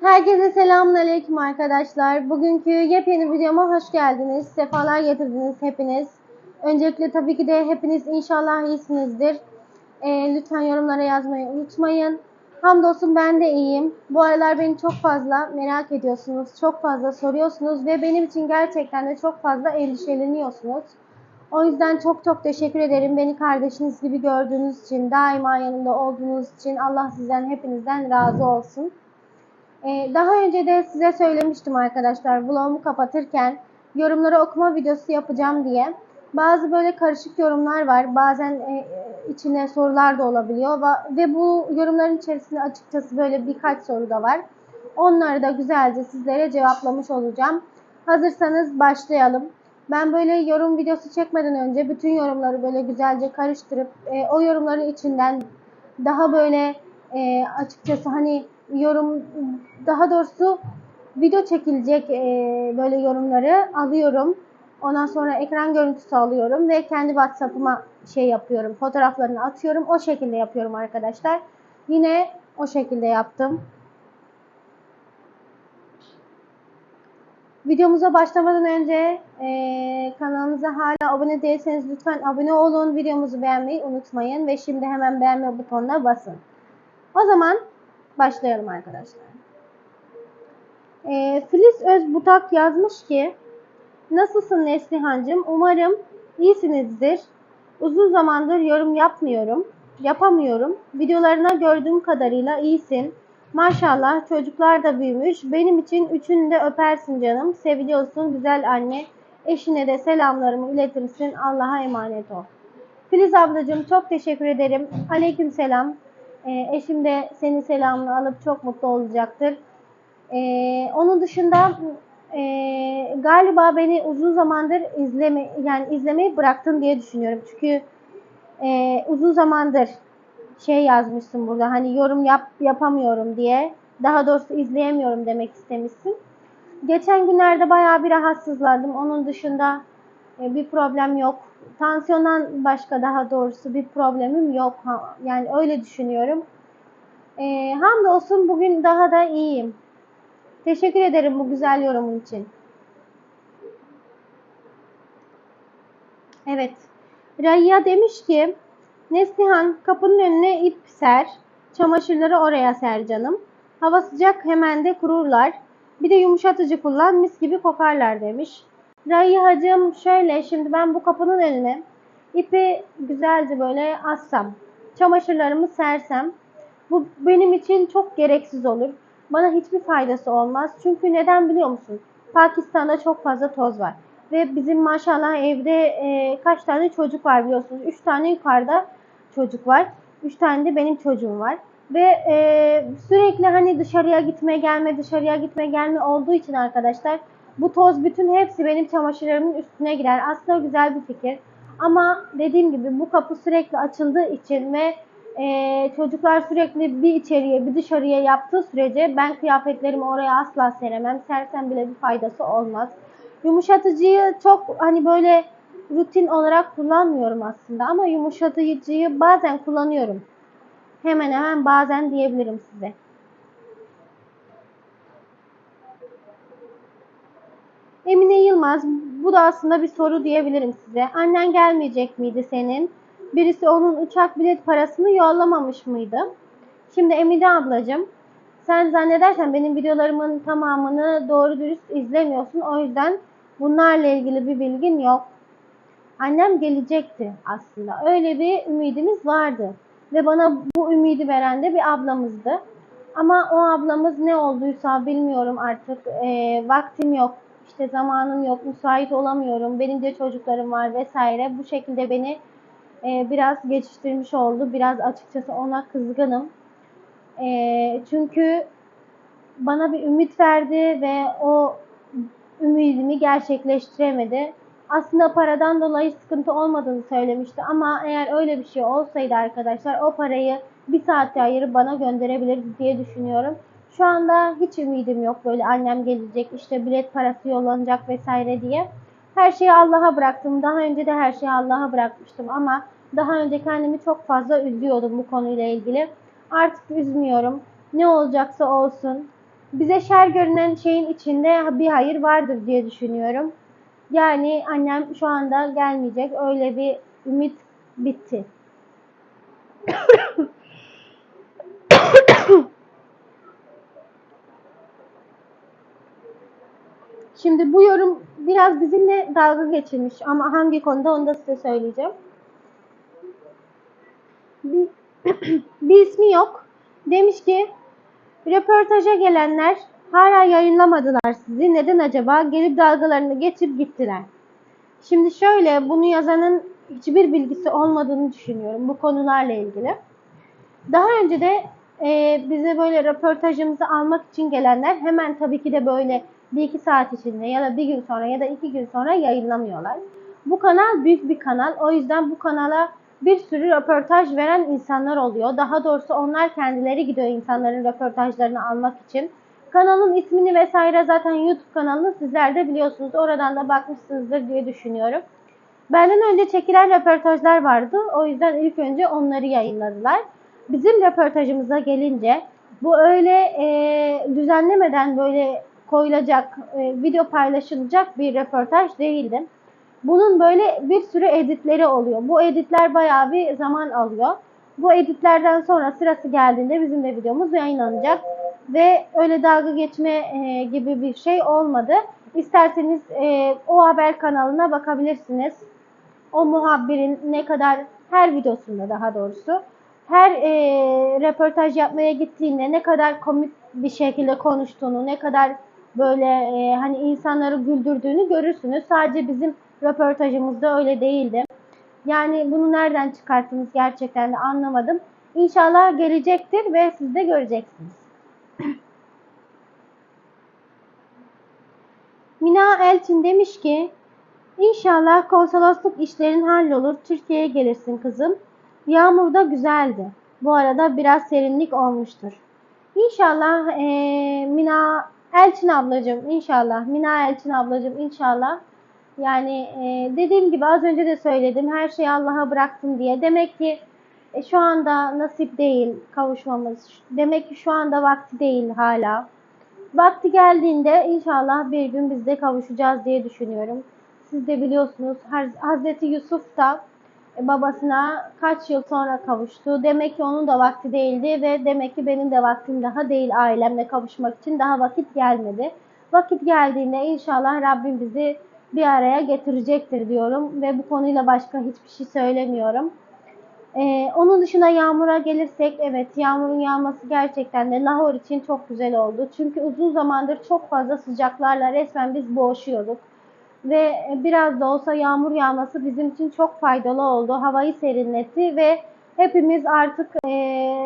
Herkese selamünaleyküm arkadaşlar. Bugünkü yepyeni videoma hoş geldiniz. Sefalar getirdiniz hepiniz. Öncelikle tabii ki de hepiniz inşallah iyisinizdir. Ee, lütfen yorumlara yazmayı unutmayın. Hamdolsun ben de iyiyim. Bu aralar beni çok fazla merak ediyorsunuz. Çok fazla soruyorsunuz ve benim için gerçekten de çok fazla endişeleniyorsunuz. O yüzden çok çok teşekkür ederim. Beni kardeşiniz gibi gördüğünüz için, daima yanımda olduğunuz için Allah sizden hepinizden razı olsun. Ee, daha önce de size söylemiştim arkadaşlar vlogumu kapatırken yorumları okuma videosu yapacağım diye. Bazı böyle karışık yorumlar var. Bazen e, içine sorular da olabiliyor ve bu yorumların içerisinde açıkçası böyle birkaç soru da var. Onları da güzelce sizlere cevaplamış olacağım. Hazırsanız başlayalım. Ben böyle yorum videosu çekmeden önce bütün yorumları böyle güzelce karıştırıp e, o yorumların içinden daha böyle e, açıkçası hani yorum daha doğrusu video çekilecek e, böyle yorumları alıyorum. Ondan sonra ekran görüntüsü alıyorum ve kendi WhatsApp'ıma şey yapıyorum. Fotoğraflarını atıyorum. O şekilde yapıyorum arkadaşlar. Yine o şekilde yaptım. Videomuza başlamadan önce e, kanalımıza hala abone değilseniz lütfen abone olun. Videomuzu beğenmeyi unutmayın. Ve şimdi hemen beğenme butonuna basın. O zaman başlayalım arkadaşlar. E, Filiz Özbutak yazmış ki Nasılsın Neslihancığım? Umarım iyisinizdir. Uzun zamandır yorum yapmıyorum. Yapamıyorum. Videolarına gördüğüm kadarıyla iyisin. Maşallah çocuklar da büyümüş. Benim için üçünü de öpersin canım. Seviliyorsun güzel anne. Eşine de selamlarımı iletirsin. Allah'a emanet ol. Filiz ablacığım çok teşekkür ederim. Aleyküm selam. Ee, eşim de senin selamını alıp çok mutlu olacaktır. Ee, onun dışında e, galiba beni uzun zamandır izleme yani izlemeyi bıraktın diye düşünüyorum. Çünkü e, uzun zamandır şey yazmışsın burada hani yorum yap yapamıyorum diye. Daha doğrusu izleyemiyorum demek istemişsin. Geçen günlerde bayağı bir rahatsızlandım. Onun dışında e, bir problem yok. Tansiyondan başka daha doğrusu bir problemim yok. Yani öyle düşünüyorum. E, hamdolsun bugün daha da iyiyim. Teşekkür ederim bu güzel yorumun için. Evet. Raya demiş ki Neslihan kapının önüne ip ser. Çamaşırları oraya ser canım. Hava sıcak hemen de kururlar. Bir de yumuşatıcı kullan mis gibi kokarlar demiş. Rayyahacığım şöyle şimdi ben bu kapının önüne ipi güzelce böyle assam. Çamaşırlarımı sersem bu benim için çok gereksiz olur. Bana hiçbir faydası olmaz. Çünkü neden biliyor musun? Pakistan'da çok fazla toz var. Ve bizim maşallah evde e, kaç tane çocuk var biliyorsunuz. Üç tane yukarıda çocuk var. Üç tane de benim çocuğum var. Ve e, sürekli hani dışarıya gitme gelme dışarıya gitme gelme olduğu için arkadaşlar bu toz bütün hepsi benim çamaşırlarımın üstüne girer. Aslında güzel bir fikir. Ama dediğim gibi bu kapı sürekli açıldığı için ve e, çocuklar sürekli bir içeriye bir dışarıya yaptığı sürece ben kıyafetlerimi oraya asla seremem. Sersem bile bir faydası olmaz. Yumuşatıcıyı çok hani böyle rutin olarak kullanmıyorum aslında ama yumuşatıcıyı bazen kullanıyorum. Hemen hemen bazen diyebilirim size. Emine Yılmaz, bu da aslında bir soru diyebilirim size. Annen gelmeyecek miydi senin? Birisi onun uçak bilet parasını yollamamış mıydı? Şimdi Emine ablacığım, sen zannedersen benim videolarımın tamamını doğru dürüst izlemiyorsun. O yüzden bunlarla ilgili bir bilgin yok. Annem gelecekti aslında. Öyle bir ümidimiz vardı. Ve bana bu ümidi veren de bir ablamızdı. Ama o ablamız ne olduysa bilmiyorum artık. E, vaktim yok, işte zamanım yok, müsait olamıyorum. Benim de çocuklarım var vesaire. Bu şekilde beni e, biraz geçiştirmiş oldu. Biraz açıkçası ona kızgınım. E, çünkü bana bir ümit verdi ve o ümidimi gerçekleştiremedi. Aslında paradan dolayı sıkıntı olmadığını söylemişti ama eğer öyle bir şey olsaydı arkadaşlar o parayı bir saatte ayırıp bana gönderebilirdi diye düşünüyorum. Şu anda hiç ümidim yok böyle annem gelecek işte bilet parası yollanacak vesaire diye. Her şeyi Allah'a bıraktım. Daha önce de her şeyi Allah'a bırakmıştım ama daha önce kendimi çok fazla üzüyordum bu konuyla ilgili. Artık üzmüyorum. Ne olacaksa olsun. bize şer görünen şeyin içinde bir hayır vardır diye düşünüyorum. Yani annem şu anda gelmeyecek. Öyle bir ümit bitti. Şimdi bu yorum biraz bizimle dalga geçilmiş ama hangi konuda onu da size söyleyeceğim. Bir, bir ismi yok. Demiş ki röportaja gelenler hala yayınlamadılar sizi. Neden acaba? Gelip dalgalarını geçip gittiler. Şimdi şöyle bunu yazanın hiçbir bilgisi olmadığını düşünüyorum bu konularla ilgili. Daha önce de e, bize böyle röportajımızı almak için gelenler hemen tabii ki de böyle bir iki saat içinde ya da bir gün sonra ya da iki gün sonra yayınlamıyorlar. Bu kanal büyük bir kanal. O yüzden bu kanala bir sürü röportaj veren insanlar oluyor. Daha doğrusu onlar kendileri gidiyor insanların röportajlarını almak için. Kanalın ismini vesaire zaten YouTube kanalını sizler de biliyorsunuz. Oradan da bakmışsınızdır diye düşünüyorum. Benden önce çekilen röportajlar vardı. O yüzden ilk önce onları yayınladılar. Bizim röportajımıza gelince bu öyle e, düzenlemeden böyle koyulacak, e, video paylaşılacak bir röportaj değildi. Bunun böyle bir sürü editleri oluyor. Bu editler bayağı bir zaman alıyor. Bu editlerden sonra sırası geldiğinde bizim de videomuz yayınlanacak. Ve öyle dalga geçme e, gibi bir şey olmadı. İsterseniz e, o haber kanalına bakabilirsiniz. O muhabbirin ne kadar her videosunda daha doğrusu her e, röportaj yapmaya gittiğinde ne kadar komik bir şekilde konuştuğunu, ne kadar böyle e, hani insanları güldürdüğünü görürsünüz. Sadece bizim röportajımızda öyle değildi. Yani bunu nereden çıkarttınız gerçekten de anlamadım. İnşallah gelecektir ve siz de göreceksiniz. Mina Elçin demiş ki İnşallah konsolosluk işlerin hallolur. Türkiye'ye gelirsin kızım. Yağmur da güzeldi. Bu arada biraz serinlik olmuştur. İnşallah ee, Mina Elçin ablacığım inşallah. Mina Elçin ablacığım inşallah. Yani e, dediğim gibi az önce de söyledim. Her şeyi Allah'a bıraktım diye. Demek ki e, şu anda nasip değil kavuşmamız. Demek ki şu anda vakti değil hala. Vakti geldiğinde inşallah bir gün biz de kavuşacağız diye düşünüyorum. Siz de biliyorsunuz Hazreti Yusuf da babasına kaç yıl sonra kavuştu. Demek ki onun da vakti değildi ve demek ki benim de vaktim daha değil ailemle kavuşmak için daha vakit gelmedi. Vakit geldiğinde inşallah Rabbim bizi bir araya getirecektir diyorum ve bu konuyla başka hiçbir şey söylemiyorum. Ee, onun dışında yağmura gelirsek evet yağmurun yağması gerçekten de Lahore için çok güzel oldu. Çünkü uzun zamandır çok fazla sıcaklarla resmen biz boğuşuyorduk ve biraz da olsa yağmur yağması bizim için çok faydalı oldu. Havayı serinletti ve hepimiz artık e,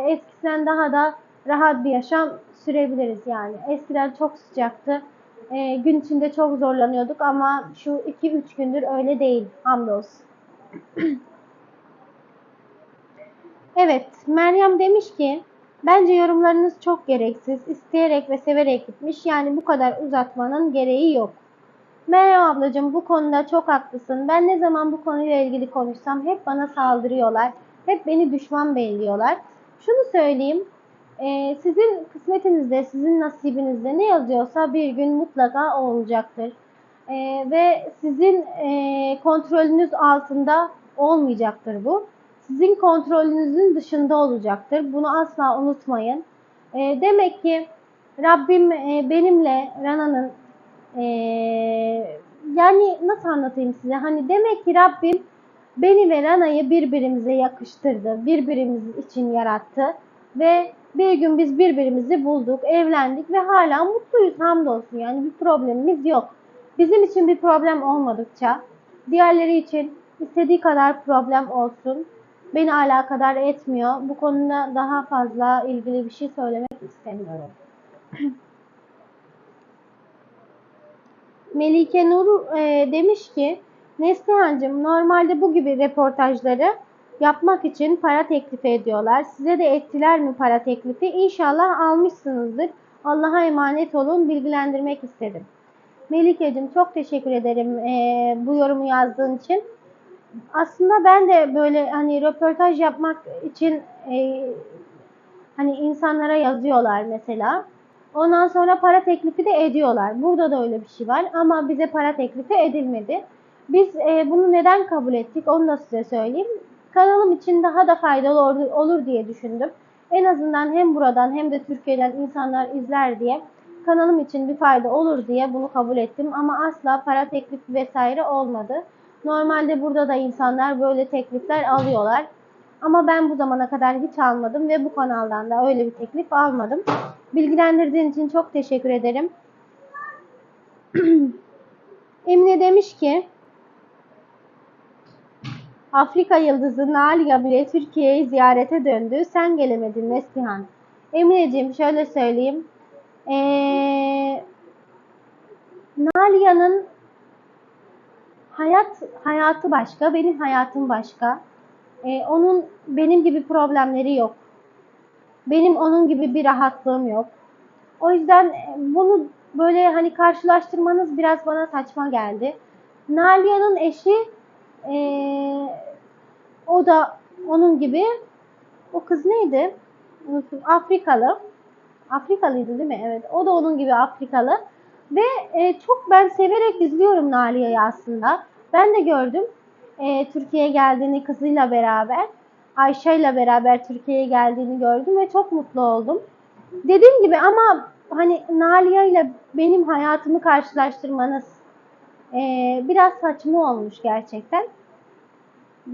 eskisinden daha da rahat bir yaşam sürebiliriz yani. Eskiden çok sıcaktı. E, gün içinde çok zorlanıyorduk ama şu 2-3 gündür öyle değil. Hamdolsun. evet, Meryem demiş ki Bence yorumlarınız çok gereksiz, isteyerek ve severek gitmiş. Yani bu kadar uzatmanın gereği yok. Merhaba ablacığım bu konuda çok haklısın. Ben ne zaman bu konuyla ilgili konuşsam hep bana saldırıyorlar. Hep beni düşman belliyorlar. Şunu söyleyeyim. E, sizin kısmetinizde, sizin nasibinizde ne yazıyorsa bir gün mutlaka o olacaktır. E, ve sizin e, kontrolünüz altında olmayacaktır bu. Sizin kontrolünüzün dışında olacaktır. Bunu asla unutmayın. Demek ki Rabbim benimle Rana'nın ee, yani nasıl anlatayım size? Hani demek ki Rabbim beni ve Rana'yı birbirimize yakıştırdı. Birbirimiz için yarattı. Ve bir gün biz birbirimizi bulduk, evlendik ve hala mutluyuz hamdolsun. Yani bir problemimiz yok. Bizim için bir problem olmadıkça diğerleri için istediği kadar problem olsun. Beni alakadar etmiyor. Bu konuda daha fazla ilgili bir şey söylemek istemiyorum. Melike Nur e, demiş ki Neslihan'cığım normalde bu gibi reportajları yapmak için para teklifi ediyorlar. Size de ettiler mi para teklifi? İnşallah almışsınızdır. Allah'a emanet olun. Bilgilendirmek istedim. Melike'cim çok teşekkür ederim e, bu yorumu yazdığın için. Aslında ben de böyle hani röportaj yapmak için e, hani insanlara yazıyorlar mesela. Ondan sonra para teklifi de ediyorlar. Burada da öyle bir şey var ama bize para teklifi edilmedi. Biz e, bunu neden kabul ettik onu da size söyleyeyim. Kanalım için daha da faydalı olur, diye düşündüm. En azından hem buradan hem de Türkiye'den insanlar izler diye kanalım için bir fayda olur diye bunu kabul ettim ama asla para teklifi vesaire olmadı. Normalde burada da insanlar böyle teklifler alıyorlar. Ama ben bu zamana kadar hiç almadım ve bu kanaldan da öyle bir teklif almadım. Bilgilendirdiğin için çok teşekkür ederim. Emine demiş ki Afrika yıldızı Nalia bile Türkiye'yi ziyarete döndü. Sen gelemedin Neslihan. Emineciğim şöyle söyleyeyim. Ee, Nalia'nın hayat hayatı başka, benim hayatım başka. Ee, onun benim gibi problemleri yok. Benim onun gibi bir rahatlığım yok. O yüzden e, bunu böyle hani karşılaştırmanız biraz bana saçma geldi. Nalia'nın eşi ee, o da onun gibi o kız neydi? Unuttum. Afrikalı. Afrikalıydı değil mi? Evet. O da onun gibi Afrikalı. Ve e, çok ben severek izliyorum Nalia'yı aslında. Ben de gördüm. E, Türkiye'ye geldiğini kızıyla beraber. Ayşe ile beraber Türkiye'ye geldiğini gördüm ve çok mutlu oldum. Dediğim gibi ama hani Nalia ile benim hayatımı karşılaştırmanız e, biraz saçma olmuş gerçekten.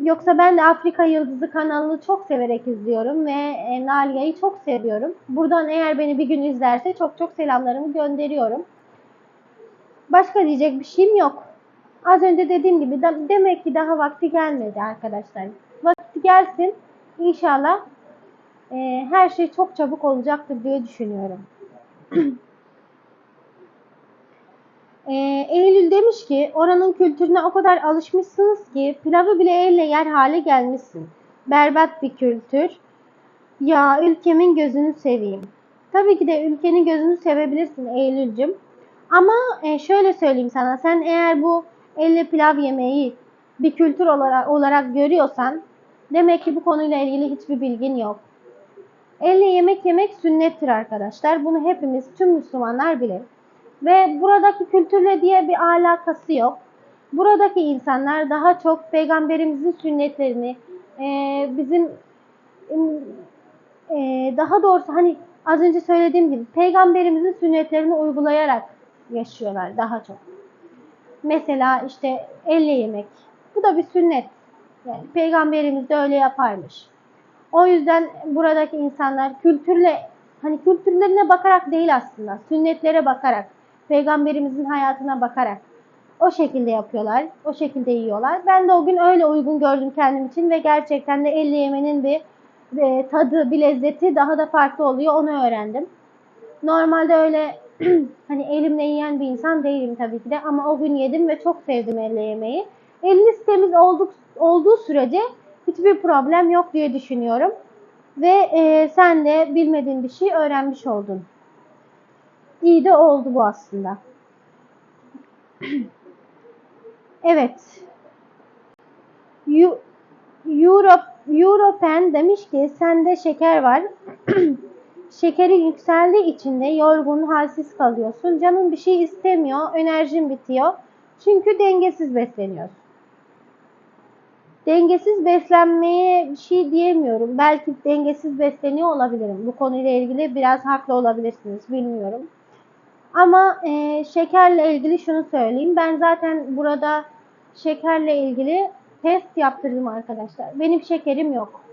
Yoksa ben de Afrika Yıldızı kanalını çok severek izliyorum ve e, Nalia'yı çok seviyorum. Buradan eğer beni bir gün izlerse çok çok selamlarımı gönderiyorum. Başka diyecek bir şeyim yok. Az önce dediğim gibi de, demek ki daha vakti gelmedi arkadaşlar. Vakti gelsin. İnşallah e, her şey çok çabuk olacaktır diye düşünüyorum. e, Eylül demiş ki oranın kültürüne o kadar alışmışsınız ki pilavı bile elle yer hale gelmişsin. Berbat bir kültür. Ya ülkemin gözünü seveyim. Tabii ki de ülkenin gözünü sevebilirsin Eylül'cüm. Ama e, şöyle söyleyeyim sana. Sen eğer bu elle pilav yemeği bir kültür olarak, olarak görüyorsan demek ki bu konuyla ilgili hiçbir bilgin yok. Elle yemek yemek sünnettir arkadaşlar. Bunu hepimiz tüm Müslümanlar bilir. Ve buradaki kültürle diye bir alakası yok. Buradaki insanlar daha çok peygamberimizin sünnetlerini, e, bizim e, daha doğrusu hani az önce söylediğim gibi peygamberimizin sünnetlerini uygulayarak yaşıyorlar daha çok. Mesela işte elle yemek. Bu da bir sünnet. Yani peygamberimiz de öyle yaparmış. O yüzden buradaki insanlar kültürle hani kültürlerine bakarak değil aslında. Sünnetlere bakarak, peygamberimizin hayatına bakarak o şekilde yapıyorlar. O şekilde yiyorlar. Ben de o gün öyle uygun gördüm kendim için ve gerçekten de elle yemenin bir e, tadı, bir lezzeti daha da farklı oluyor. Onu öğrendim. Normalde öyle hani elimle yiyen bir insan değilim tabii ki de ama o gün yedim ve çok sevdim elle yemeği. Eliniz temiz olduk, olduğu sürece hiçbir problem yok diye düşünüyorum. Ve e, sen de bilmediğin bir şey öğrenmiş oldun. İyi de oldu bu aslında. evet. Europe, Europen demiş ki sende şeker var. Şekerin yükseldiği için de yorgun, halsiz kalıyorsun. Canın bir şey istemiyor, enerjin bitiyor. Çünkü dengesiz besleniyorsun. Dengesiz beslenmeye bir şey diyemiyorum. Belki dengesiz besleniyor olabilirim. Bu konuyla ilgili biraz haklı olabilirsiniz. Bilmiyorum. Ama e, şekerle ilgili şunu söyleyeyim. Ben zaten burada şekerle ilgili test yaptırdım arkadaşlar. Benim şekerim yok.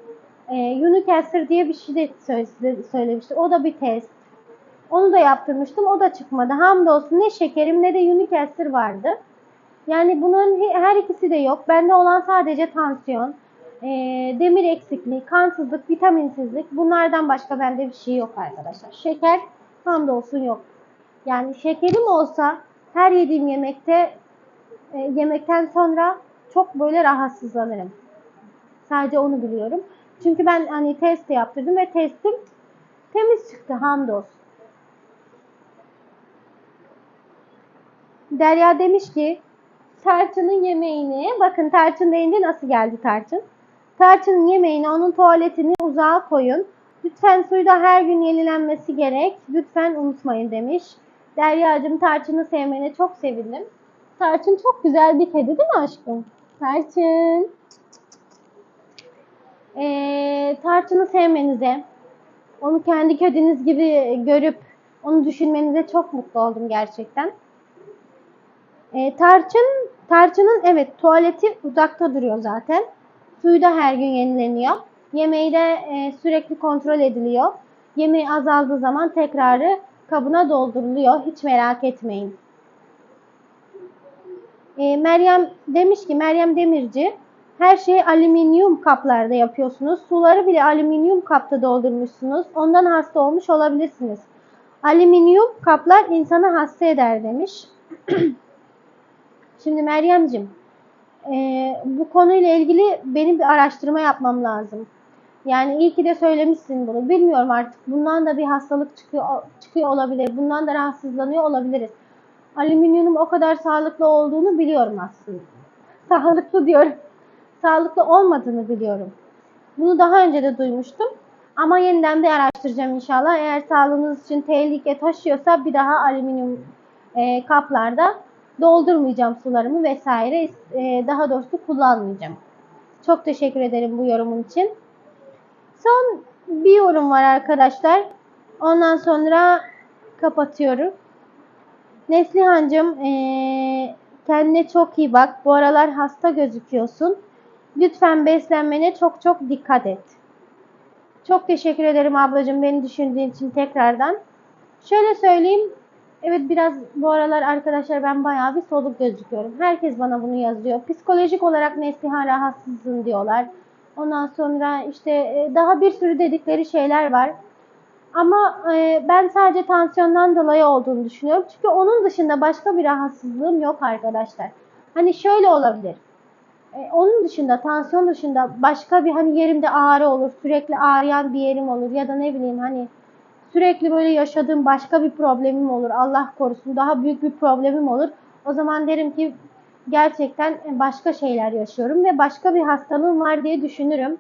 E, Unicaster diye bir şey de söylemişti. O da bir test. Onu da yaptırmıştım. O da çıkmadı. Hamdolsun ne şekerim ne de Unicaster vardı. Yani bunun her ikisi de yok. Bende olan sadece tansiyon, e, demir eksikliği, kansızlık, vitaminsizlik. Bunlardan başka bende bir şey yok arkadaşlar. Şeker hamdolsun yok. Yani şekerim olsa her yediğim yemekte e, yemekten sonra çok böyle rahatsızlanırım. Sadece onu biliyorum. Çünkü ben hani test yaptırdım ve testim temiz çıktı hamdolsun. Derya demiş ki tarçının yemeğini bakın tarçın deyince nasıl geldi tarçın. Tarçının yemeğini onun tuvaletini uzağa koyun. Lütfen suyu da her gün yenilenmesi gerek. Lütfen unutmayın demiş. Derya'cığım tarçını sevmene çok sevindim. Tarçın çok güzel bir kedi değil mi aşkım? Tarçın. Tarçını sevmenize, onu kendi kediniz gibi görüp onu düşünmenize çok mutlu oldum gerçekten. Ee, tarçın, tarçının evet tuvaleti uzakta duruyor zaten. Suyu da her gün yenileniyor. Yemeği de e, sürekli kontrol ediliyor. Yemeği azaldığı zaman tekrarı kabına dolduruluyor. Hiç merak etmeyin. Ee, Meryem demiş ki Meryem Demirci her şeyi alüminyum kaplarda yapıyorsunuz. Suları bile alüminyum kapta doldurmuşsunuz. Ondan hasta olmuş olabilirsiniz. Alüminyum kaplar insanı hasta eder demiş. Şimdi Meryem'cim e, bu konuyla ilgili benim bir araştırma yapmam lazım. Yani iyi ki de söylemişsin bunu. Bilmiyorum artık bundan da bir hastalık çıkıyor, çıkıyor olabilir. Bundan da rahatsızlanıyor olabiliriz. Alüminyumun o kadar sağlıklı olduğunu biliyorum aslında. Sağlıklı diyorum. Sağlıklı olmadığını biliyorum. Bunu daha önce de duymuştum. Ama yeniden bir araştıracağım inşallah. Eğer sağlığınız için tehlike taşıyorsa bir daha alüminyum e, kaplarda doldurmayacağım sularımı vesaire. E, daha doğrusu kullanmayacağım. Çok teşekkür ederim bu yorumun için. Son bir yorum var arkadaşlar. Ondan sonra kapatıyorum. Neslihan'cığım ee, kendine çok iyi bak. Bu aralar hasta gözüküyorsun. Lütfen beslenmene çok çok dikkat et. Çok teşekkür ederim ablacığım beni düşündüğün için tekrardan. Şöyle söyleyeyim. Evet biraz bu aralar arkadaşlar ben bayağı bir soluk gözüküyorum. Herkes bana bunu yazıyor. Psikolojik olarak Neslihan rahatsızsın diyorlar. Ondan sonra işte e, daha bir sürü dedikleri şeyler var. Ama e, ben sadece tansiyondan dolayı olduğunu düşünüyorum. Çünkü onun dışında başka bir rahatsızlığım yok arkadaşlar. Hani şöyle olabilir. E, onun dışında tansiyon dışında başka bir hani yerimde ağrı olur. Sürekli ağrıyan bir yerim olur. Ya da ne bileyim hani sürekli böyle yaşadığım başka bir problemim olur. Allah korusun daha büyük bir problemim olur. O zaman derim ki gerçekten başka şeyler yaşıyorum ve başka bir hastalığım var diye düşünürüm.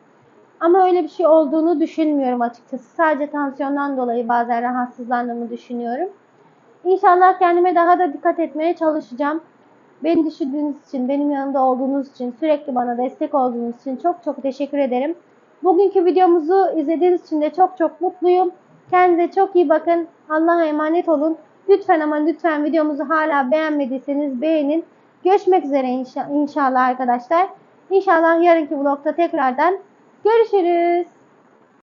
Ama öyle bir şey olduğunu düşünmüyorum açıkçası. Sadece tansiyondan dolayı bazen rahatsızlandığımı düşünüyorum. İnşallah kendime daha da dikkat etmeye çalışacağım. Beni düşündüğünüz için, benim yanımda olduğunuz için, sürekli bana destek olduğunuz için çok çok teşekkür ederim. Bugünkü videomuzu izlediğiniz için de çok çok mutluyum. Kendinize çok iyi bakın. Allah'a emanet olun. Lütfen ama lütfen videomuzu hala beğenmediyseniz beğenin. Görüşmek üzere inşallah arkadaşlar. İnşallah yarınki vlogda tekrardan görüşürüz.